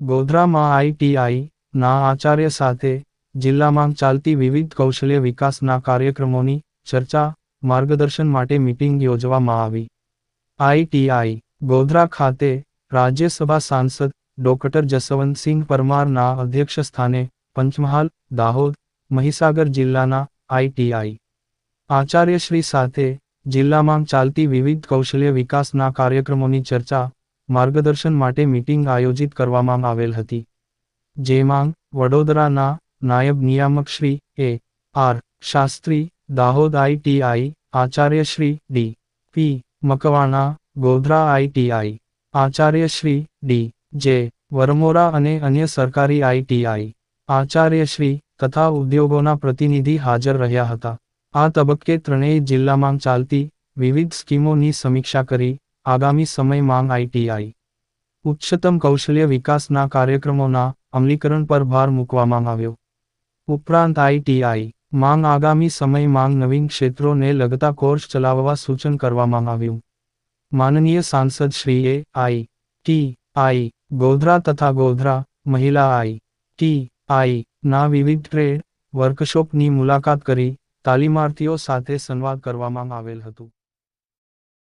ગોધરામાં ITI ના આચાર્ય સાથે જિલ્લામાં ચાલતી વિવિધ કૌશલ્ય વિકાસના કાર્યક્રમોની ચર્ચા, માર્ગદર્શન માટે મીટિંગ યોજવામાં આવી. આઈટીઆઈ ગોધરા ખાતે રાજ્યસભા સાંસદ ડોક્ટર જસવંતસિંહ પરમારના અધ્યક્ષ સ્થાને પંચમહાલ, દાહોદ, મહીસાગર જિલ્લાના આઈટીઆઈ આચાર્યશ્રી સાથે જિલ્લામાં ચાલતી વિવિધ કૌશલ્ય વિકાસના કાર્યક્રમોની ચર્ચા માર્ગદર્શન માટે મીટિંગ આયોજિત કરવામાં આવેલ હતી. જેમાં વડોદરાના નાયબ નિયામક Shri A. R. Shastri, Dahod ITI Acharya Shri D. P. Makwana, Godhra ITI Acharya Shri D. જે. વરમોરા અને અન્ય સરકારી આઈટીઆઈ આચાર્ય શ્રી તથા ઉદ્યોગોના પ્રતિનિધિ હાજર રહ્યા હતા. આ તબક્કે ત્રણેય જિલ્લામાં ચાલતી વિવિધ સ્કીમોની સમીક્ષા કરી આગામી સમયમાં આઈટીઆઈ ઉચ્ચતમ કૌશલ્ય વિકાસના કાર્યક્રમોના અમલીકરણ પર ભાર મૂકવામાં આવ્યો. ઉપરાંત આઈટીઆઈ માંગ આગામી સમય માંગ નવીન ક્ષેત્રોને લગતા કોર્સ ચલાવવા સૂચન કરવામાં આવ્યું. માનનીય સાંસદ શ્રીએ આઈ ટી આઈ ગોધરા તથા ગોધરા મહિલા આઈ ટી આઈ ના વિવિધ ટ્રેડ વર્કશોપની મુલાકાત કરી તાલીમાર્થીઓ સાથે સંવાદ કરવામાં આવેલ હતું.